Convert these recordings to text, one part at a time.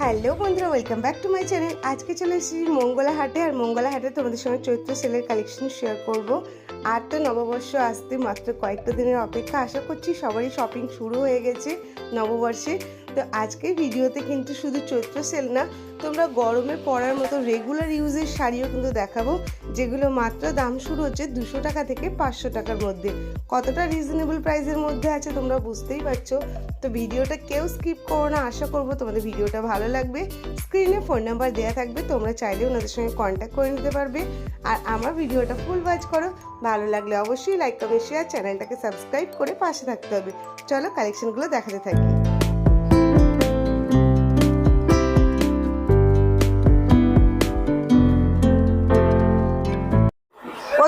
Hello বন্ধুরা welcome back to my channel আজকে চলে এসেছি মঙ্গলা হাটে আর মঙ্গলা হাটে তোমাদের সঙ্গে চৈত্র সেলের কালেকশন শেয়ার করব। আর তো নববর্ষ আসতে মাত্র কয়েকটা দিনের অপেক্ষা। আশা করছি সবারই শপিং শুরু হয়ে গেছে নববর্ষে। তো আজকের ভিডিওতে কিন্তু শুধু চৈত্র সেল না, তোমরা গরমে পরার মতো রেগুলার ইউজের শাড়িও কিন্তু দেখাবো, যেগুলো মাত্র দাম শুরু হচ্ছে দুশো টাকা থেকে পাঁচশো টাকার মধ্যে। কতটা রিজনেবল প্রাইসের মধ্যে আছে তোমরা বুঝতেই পারছ। তো ভিডিওটা কেউ স্কিপ করো না, আশা করব তোমাদের ভিডিওটা ভালো লাগবে। স্ক্রিনে ফোন নাম্বার দেওয়া থাকবে, তোমরা চাইলে ওনাদের সঙ্গে কন্ট্যাক্ট করে নিতে পারবে। আর আমার ভিডিওটা ফুল ওয়াচ করো, ভালো লাগলে অবশ্যই লাইক কমেন্ট শেয়ার চ্যানেলটাকে সাবস্ক্রাইব করে পাশে থাকতে হবে। চলো কালেকশনগুলো দেখাতে থাকি।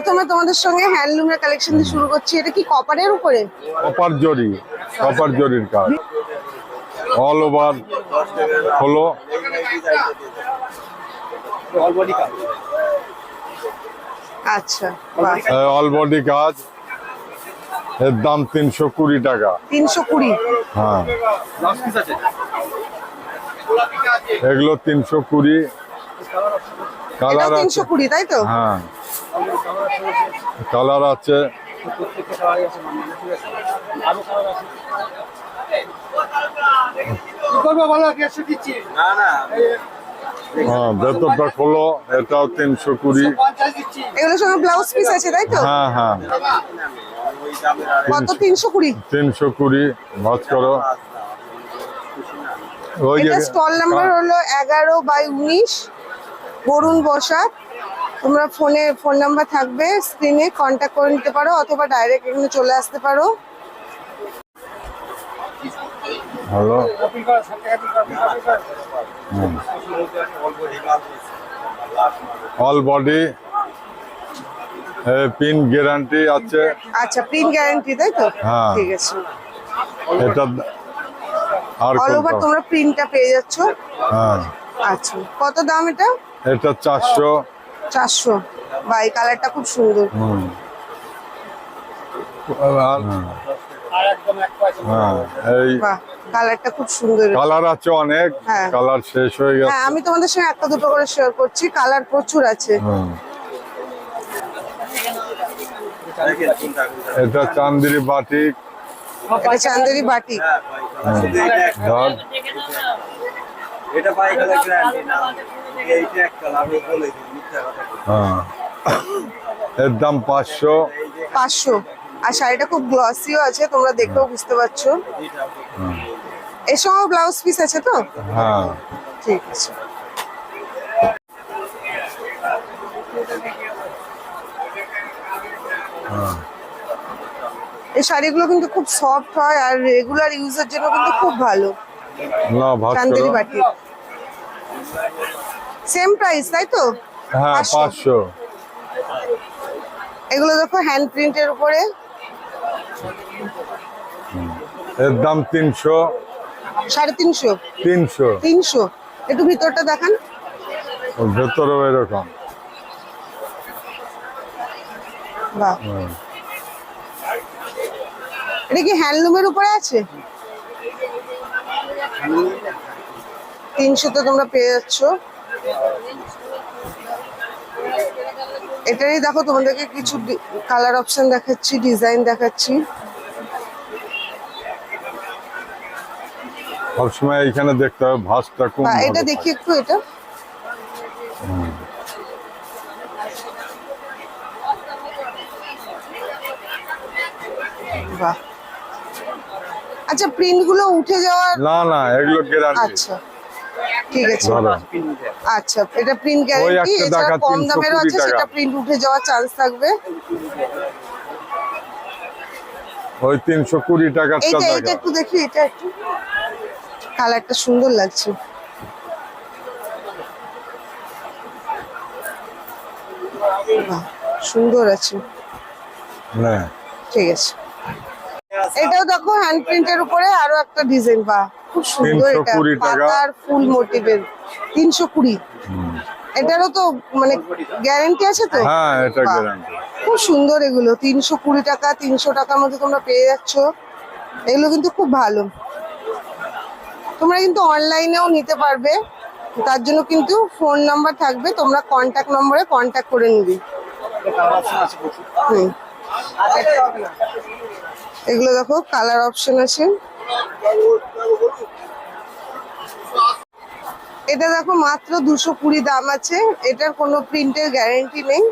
প্রথমে তোমাদের সঙ্গে হ্যান্ডলুমের কালেকশন দিয়ে শুরু করছি। এটা কি কপারের উপরে? কপার জরি কপার জরির কাজ। অল ওভার হলো। আচ্ছা অল বডি কাজ। এর দাম তিনশো কুড়ি টাকা। তিনশো কুড়ি? হ্যাঁ। এগুলো তিনশো কুড়ি। কালার তিনশো কুড়ি তাই তো? হ্যাঁ। কালার আছে। হ্যাঁ ভেতরটা খোলো এটাও তিনশো কুড়ি। সঙ্গে ব্লাউজ পিস আছে তাই তো? হ্যাঁ হ্যাঁ। কত? তিনশো কুড়ি। তিনশো কুড়ি ভাজ করো। ওই স্টল নাম্বার হলো এগারো বাই উনিশ বরুণ বসাক। তোমরা ফোনে ফোন নাম্বার থাকবে স্ক্রিনে কন্ট্যাক্ট করে নিতে পারো অথবা ডাইরেক্ট এখানে চলে আসতে পারো। Hello all body pin guarantee আছে। আচ্ছা প্রিন্ট গ্যারান্টি তাই তো? হ্যাঁ। ঠিক আছে। এটা আর অল ওভার তোমরা প্রিন্টটা পেয়ে যাচ্ছ। হ্যাঁ। আচ্ছা কত দাম এটা? এটা চারশো। চারশো। বা এই কালারটা খুব সুন্দর। হুম। হ্যাঁ এই বাহ কালারটা খুব সুন্দর। কালার আছে অনেক হ্যাঁ। কালার শেষ হয়ে গেছে। হ্যাঁ আমি তোমাদের সঙ্গে একটা দুটো করে শেয়ার করছি কালার প্রচুর আছে। হুম। এটা চান্দিরি বাটিক। এটা চান্দেরি বাটি এটা আমি বলে দিই কথা বলি। হ্যাঁ। এর দাম পাঁচশো। পাঁচশো। আর শাড়িটা খুব গ্লসিও আছে তোমরা দেখেও বুঝতে পারছ। সঙ্গে ব্লাউজ পিস আছে তো? হ্যাঁ। ঠিক আছে। এই শাড়িগুলো কিন্তু খুব সফট হয় আর রেগুলার ইউজের জন্য কিন্তু খুব ভালো। না ভাত চান্দেরি বাটি সেম প্রাইস তাই তো? হ্যাঁ পাঁচশো। পাঁচশো। এগুলো দেখো হ্যান্ড প্রিন্টের উপরে। এর দাম তিনশো। সাড়ে তিনশো। তিনশো। তিনশো। একটু ভিতরটা দেখান। ওর এরকম। বাহ। এটা কি হ্যান্ডলুমের উপরে আছে? তিনশো তো তোমরা পেয়ে যাচ্ছ। এটারই দেখো তোমাদেরকে কিছু কালার অপশন দেখাচ্ছি ডিজাইন দেখাচ্ছি। সবসময় এখানে দেখতে হবে ভাঁজটা কোন এটা দেখি একটু এটা। বাহ। আচ্ছা প্রিন্টগুলো উঠে যাওয়ার না না এগুলো গ্যারান্টি আচ্ছা। ঠিক আছে আচ্ছা এটা প্রিন্ট গ্যারান্টি দেখা কম 320 দামেরও আছে সেটা প্রিন্ট উঠে যাওয়ার চান্স থাকবে। ওই তিনশো কুড়ি টাকারটা এইটা এইটা একটু দেখি এটা একটু। কালারটা সুন্দর লাগছে। সুন্দর আছে। না ঠিক আছে। এটাও দেখো হ্যান্ড প্রিন্টের উপরে আরও একটা ডিজাইন বা খুব সুন্দর এটা। 320 টাকা। পাতার ফুল মোটিভের তিনশো কুড়ি। এটারও তো মানে গ্যারান্টি আছে তো? হ্যাঁ এটা বাহ। গ্যারান্টি খুব সুন্দর এগুলো। তিনশো কুড়ি টাকা তিনশো টাকার মধ্যে তোমরা পেয়ে যাচ্ছ। এগুলো কিন্তু খুব ভালো। তোমরা কিন্তু অনলাইনেও নিতে পারবে। তার জন্য কিন্তু ফোন নাম্বার থাকবে। তোমরা কন্ট্যাক্ট নম্বরে কন্ট্যাক্ট করে নিবি। হুম। এগুলো দেখো কালার অপশন আছে। এটা দেখো মাত্র দুশো কুড়ি দাম আছে। এটার কোনো প্রিন্টের গ্যারেন্টি নেই।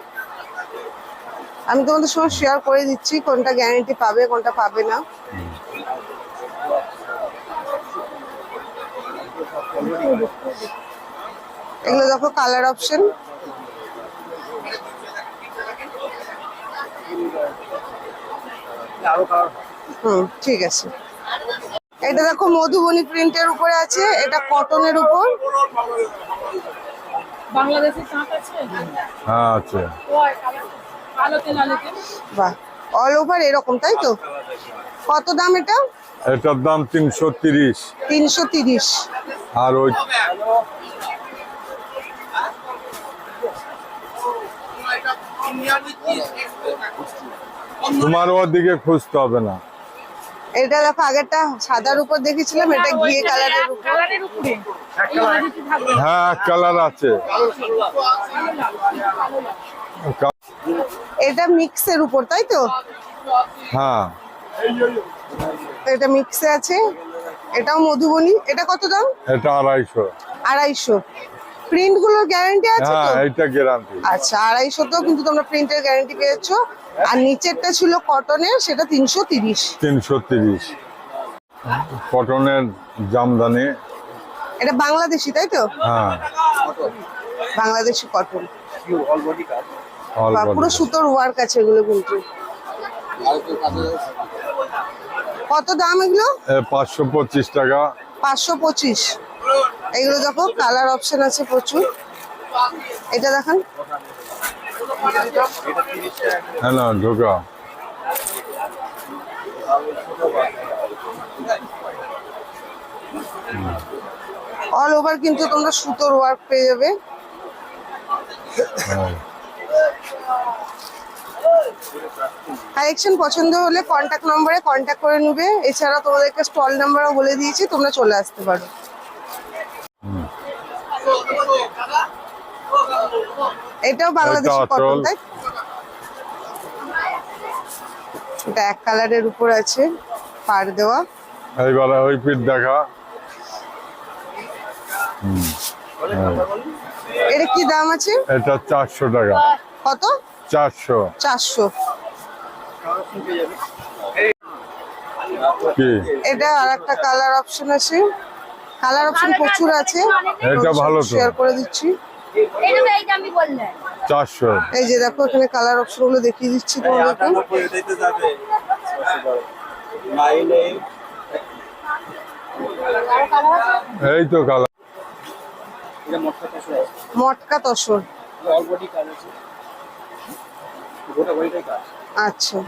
আমি তোমাদের সঙ্গে শেয়ার করে দিচ্ছি কোনটা গ্যারেন্টি পাবে, কোনটা পাবে না। এগুলো দেখো কালার অপশন আরও কালার হুম ঠিক আছে। এটা দেখো মধুবনী প্রিন্টের উপরে আছে এটা কটনের উপর। বাংলাদেশি আছে? হ্যাঁ আছে। আলোতে লালেতে বাহ অল ওভার এরকম তাই তো? কত দাম এটা? এটার দাম তিনশো তিরিশ। তিনশো তিরিশ। আর ওই তোমার ওদিকে খুঁজতে হবে না। এটা দেখো আগেরটা সাদার উপর দেখেছিলাম এটা ঘিয়ে কালারের উপর। হ্যাঁ কালার আছে। এটা মিক্সের উপর তাই তো? হ্যাঁ। এটা মিক্সে আছে। এটাও মধুবনী। এটা কত দাম? এটা আড়াইশো। আড়াইশো। প্রিন্টগুলোর গ্যারান্টি আছে হ্যাঁ তো? এইটা গ্যারান্টি আচ্ছা আড়াইশোতেও কিন্তু তোমরা প্রিন্টের গ্যারান্টি পেয়েছ। আর নিচেরটা ছিল কটনের সেটা তিনশো তিরিশ। তিনশো তিরিশ। কটনের জামদানি। এটা বাংলাদেশি তাই তো? হ্যাঁ। বাংলাদেশি কটন পুরো সুতোর ওয়ার্ক আছে এগুলো কিন্তু। কত দাম এগুলো? পাঁচশো পঁচিশ টাকা। পাঁচশো পঁচিশ। এগুলো দেখো কালার অপশন আছে প্রচুর। এটা দেখান। হ্যাঁ না ঢোকা। অল ওভার কিন্তু তোমরা সুতোর ওয়ার্ক পেয়ে যাবে। হ্যাঁ। কালেকশন পছন্দ হলে কন্ট্যাক্ট নম্বরে কন্ট্যাক্ট করে নেবে। এছাড়া তোমাদেরকে স্টল নাম্বারও বলে দিয়েছি তোমরা চলে আসতে পারো। এটাও বাংলাদেশি কটন তাই? এটা এক কালারের উপর আছে পার দেওয়া। এইবারে ওই পিঠ দেখা। এটা কি দাম আছে? এটা চারশো টাকা। কত? চারশো। চারশো। এটা আর একটা কালার অপশন আছে। কালার অপশন প্রচুর আছে। এটা ভালো শেয়ার করে দিচ্ছি। চারশো। এই যে দেখো এখানে কালার অপশনগুলো দেখিয়ে দিচ্ছি তোমাদেরকে। এই তো কালার মটকা তসর। আচ্ছা।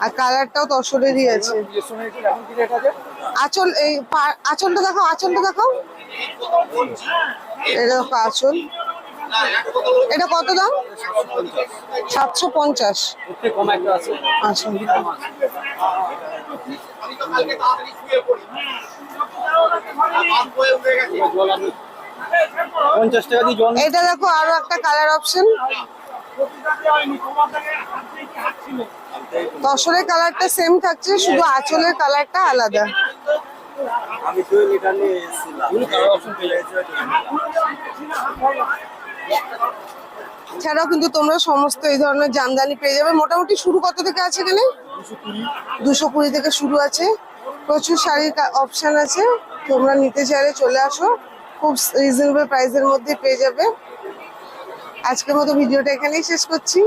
আর কালারটাও তসরেরই আছে। আঁচল এই পা- আঁচলটা দেখাও আঁচলটা দেখাও। এটা দেখো আঁচল। এটা কত দাম? সাতশো পঞ্চাশ। আচ্ছা। এটা দেখো আরও একটা কালার অপশন তসরের কালারটা সেম থাকছে, শুধু আঁচলের কালারটা আলাদা। আমি দুই লিটার নিয়ে এসেছিলাম। এছাড়াও কিন্তু তোমরা সমস্ত এই ধরনের জামদানি পেয়ে যাবে। মোটামুটি শুরু কত থেকে আছে এখানে? দুশো কুড়ি থেকে শুরু আছে। প্রচুর শাড়ির অপশান আছে। তোমরা নিতে চাইলে চলে আসো। খুব রিজনেবল প্রাইসের মধ্যে পেয়ে যাবে। আজকের মতো ভিডিওটা এখানেই শেষ করছি।